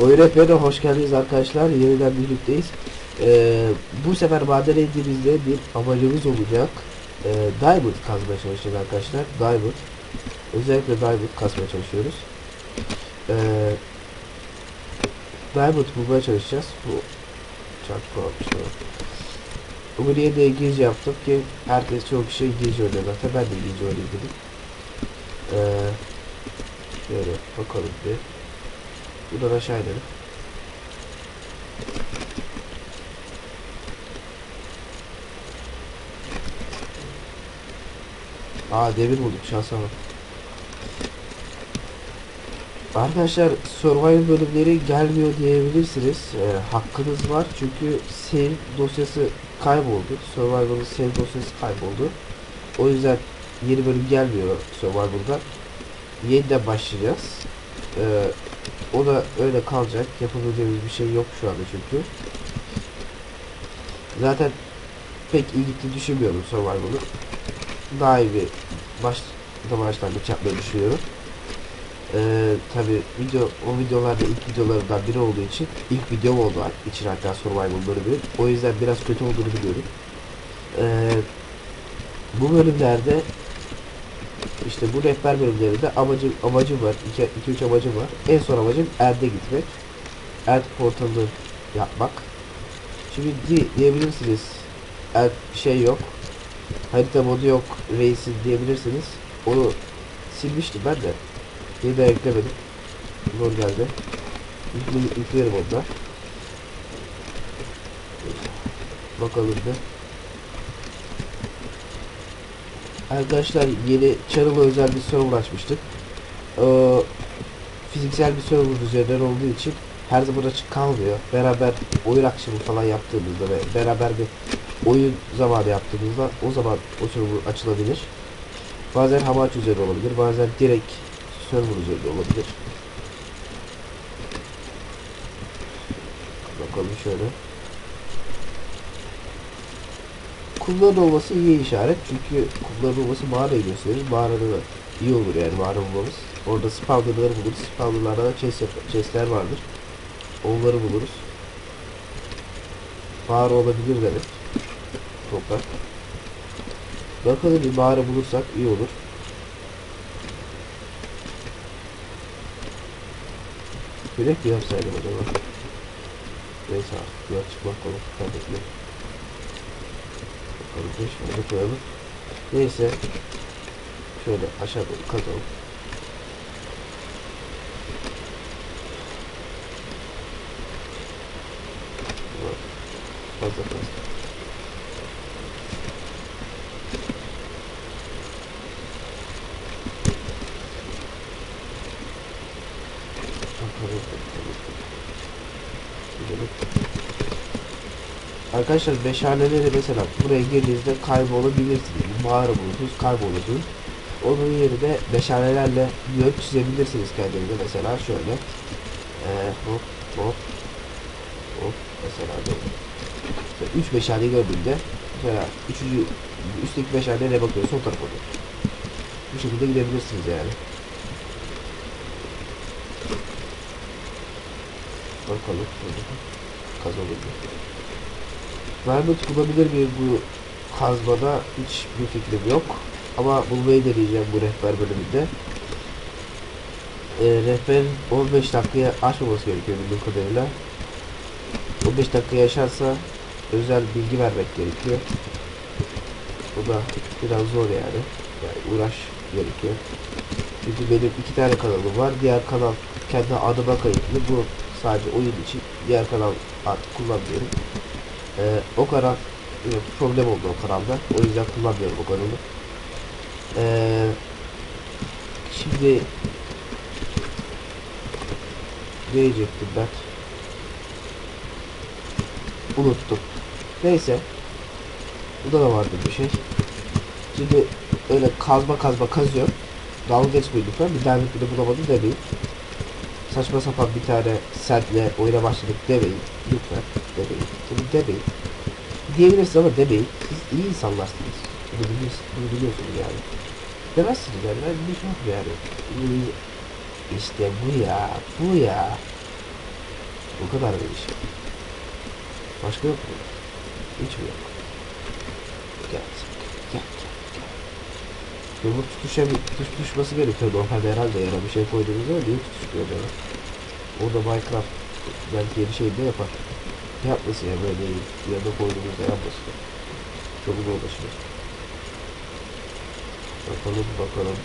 Oyun rehberine hoş geldiniz arkadaşlar. Yeniden birlikteyiz. Ee, bu sefer maden indiğimizde bir amacımız olacak. Ee, Diamond kazmaya çalışacağız arkadaşlar. Diamond. Özellikle Diamond kazmaya çalışıyoruz. Ee, Diamond bulmaya çalışacağız. Bu korkmuştum. Bugün yeni de İngilizce yaptım ki herkes çok kişi İngilizce oynuyor zaten. Ben de İngilizce oynayayım dedim. Ee, şöyle bakalım bir. Buradan aşağı inelim. Aa demir bulduk şansa bak. Arkadaşlar survival bölümleri gelmiyor diyebilirsiniz. Ee, hakkınız var çünkü save dosyası kayboldu. Survival'ın save dosyası kayboldu. O yüzden yeni bölüm gelmiyor Survival'dan. Yeniden başlayacağız. Ee, o da öyle kalacak. Yapabileceğimiz bir şey yok şu anda çünkü. Zaten pek iyi gitti düşünmüyorum Survival'ı. Daha iyi bir baş, başlangıç yapmayı düşünüyorum. Ee, tabi video o videolarda ilk videolarımdan biri olduğu için ilk videom oldu için hatta survival bölümü o yüzden biraz kötü olduğunu biliyorum ee, bu bölümlerde işte bu rehber bölümlerinde amacım amacım var 2 3 amacım var en son amacım Erd'e gitmek Erd portalını yapmak şimdi di diyebilirsiniz Erd şey yok harita modu yok reisin diyebilirsiniz onu silmiştim ben de Yeniden eklemedim. Zor geldi. Yükle, yükleyelim onda. Bakalım bir. Arkadaşlar yeni Channel'a özel bir server açmıştık. Ee, fiziksel bir server üzerinden olduğu için her zaman açık kalmıyor. Beraber oyun akşamı falan yaptığımızda ve beraber bir oyun zamanı yaptığımızda o zaman o server açılabilir. Bazen hava üzeri olabilir, bazen direkt server üzerinde olabilir. Bakalım şöyle. Kumların olması iyi işaret çünkü kumların olması mağarayı gösterir. Mağarada da iyi olur yani mağara bulmamız. Orada spawnerları buluruz. Spawnerlarda da chest, chestler vardır. Onları buluruz. Mağara olabilir demek. Toprak. Bakalım bir mağara bulursak iyi olur. Direkt mi yapsaydım acaba? Neyse artık yola çıkmak konu kaybetmek. Bir şöyle koyalım. Neyse. Şöyle aşağı doğru kazalım. Fazla fazla. Arkadaşlar meşaleleri mesela buraya girdiğinizde kaybolabilirsiniz. Mağara bulursunuz, kaybolursunuz. Onun yerine meşalelerle yön çizebilirsiniz kendinize. Mesela şöyle. Ee, hop hop hop mesela böyle. Mesela üç meşale gördüğümde mesela üçüncü üstteki meşale nereye bakıyor? Sol tarafa oluyor. Bu şekilde gidebilirsiniz yani. Bakalım. Kazanır Diamond bulabilir miyim bu kazmada hiç bir fikrim yok. Ama bulmayı deneyeceğim bu rehber bölümünde. Ee, rehber 15 dakikaya aşmaması gerekiyor bildiğim kadarıyla. 15 dakika yaşarsa özel bilgi vermek gerekiyor. Bu da biraz zor yani. Yani uğraş gerekiyor. Çünkü benim iki tane kanalım var. Diğer kanal kendi adıma kayıtlı. Bu sadece oyun için. Diğer kanal artık kullanmıyorum. Ee, o kanal e, problem oldu o kanalda. O yüzden kullanmıyorum o kanalı. Ee, şimdi diyecektim ben? Unuttum. Neyse. Burada da vardı bir şey. Şimdi öyle kazma kazma kazıyor. Dalga geçmeyin lütfen. Bir daha bir bulamadım demeyin. Saçma sapan bir tane sentle oyuna başladık demeyin. Lütfen demeyin. Bunu demeyin. Diyebilirsiniz ama demeyin. Siz iyi insanlarsınız. Bunu biliyorsunuz, bunu biliyorsunuz yani. Demezsiniz yani. Ben bir şey yani. İşte bu ya. Bu ya. O kadar bir şey. Başka yok mu? Hiç mi yok? Gel. Gel. Yumruk tutuşa bir tutuş tutuşması gerekiyor normalde herhalde yara bir şey koyduğunuzda niye tutuşmuyor acaba? O da Minecraft belki yeni şey de yapar. Yapmasın ya böyle yanına koyduğunuzda yapmasın. Çok zorlaşıyor. Bakalım bakalım.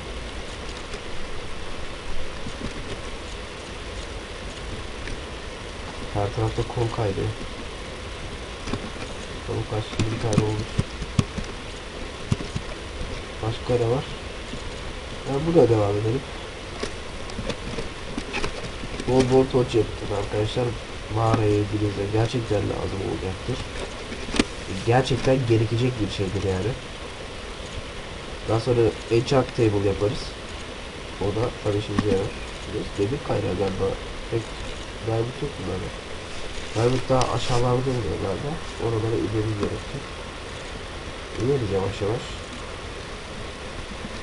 Her tarafta kol kaydı. Kol kaç bir tane olmuş. Başka ne var? Ben burada devam edelim. Bol bol torç yaptık arkadaşlar. Mağaraya girdiğinizde gerçekten lazım olacaktır. Gerçekten gerekecek bir şeydir yani. Daha sonra enchant table yaparız. O da tabii işimize yarar. Biraz demir kaynağı galiba. Pek diamond yok bunlarda. Diamond daha aşağılarda oluyor galiba. Oralara inmemiz gerekecek. İneriz yavaş yavaş.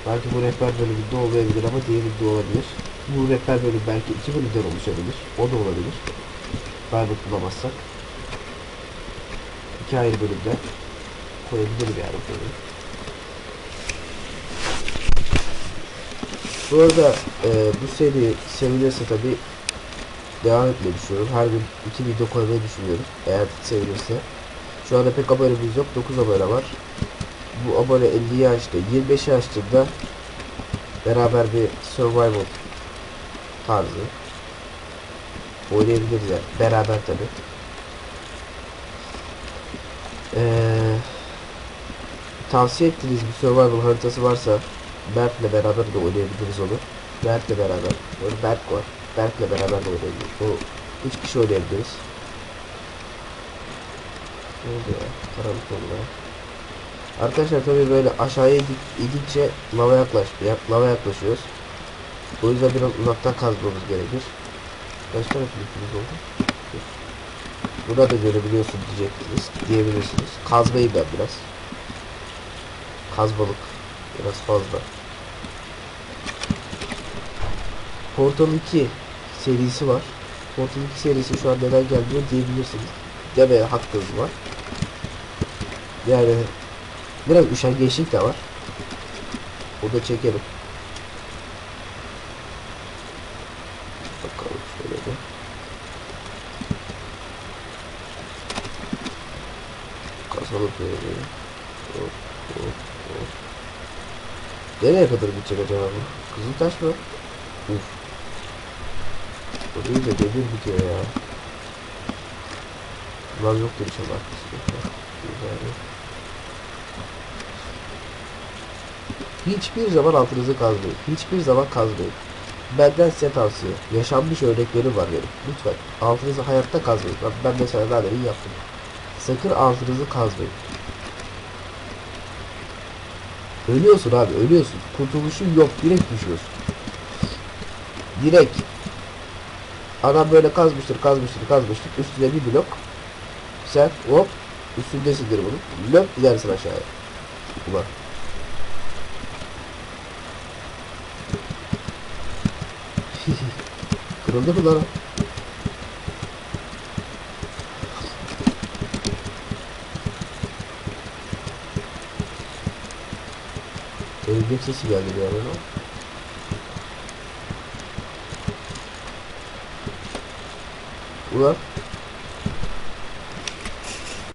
Belki bu rehber bölümünde olmayabilir ama diğerinde olabilir. Bu rehber bölüm belki iki bölümden oluşabilir. O da olabilir. Diamond bulamazsak. İki ayrı bölümde koyabilirim yani bu bölümü. Bu arada e, bu seri sevilirse tabi devam etmeyi düşünüyorum. Her gün iki video koymayı düşünüyorum. Eğer sevilirse. Şu anda pek abonemiz yok. 9 abone var. Bu abone 50'yi açtı. 25'i açtığında beraber bir survival tarzı oynayabiliriz yani. Beraber tabi. Ee, tavsiye ettiğiniz bir survival haritası varsa Berk'le beraber de oynayabiliriz onu. Berk'le beraber. Böyle Berk var. Berk'le beraber de oynayabiliriz. O üç kişi oynayabiliriz. Ne oldu? Karanlık oldu. Arkadaşlar tabii böyle aşağıya indikçe lava yaklaş, yak, lava yaklaşıyoruz. O yüzden biraz uzaktan kazmamız gerekir. Kaç tane flipimiz oldu? Burada da görebiliyorsun diyeceksiniz, diyebilirsiniz. Kazmayı ben biraz. Kazmalık. Biraz fazla. Portal 2 serisi var. Portal 2 serisi şu an neden gelmiyor diyebilirsiniz. Demeye hakkınız var. Yani biraz üşengeçlik de var. O da çekelim. Bakalım şöyle bir. Kasalı böyle. Hop hop hop. Nereye kadar gidecek acaba bu? Kızıl taş mı? Uf. Bu değil de demir bitiyor ya. Lan yoktur inşallah. Güzel. Hiçbir zaman altınızı kazmayın. Hiçbir zaman kazmayın. Benden size tavsiye. Yaşanmış örneklerim var benim. Lütfen. Altınızı hayatta kazmayın. Ben mesela daha demin yaptım. Sakın altınızı kazmayın. Ölüyorsun abi ölüyorsun. Kurtuluşun yok. Direkt düşüyorsun. Direkt. Adam böyle kazmıştır kazmıştır kazmıştır. Üstüne bir blok. Sen hop üstündesindir bunun. Löp gidersin aşağıya. Ulan. Kırıldı mı lan? Örümcek sesi geldi bir ara lan. Ulan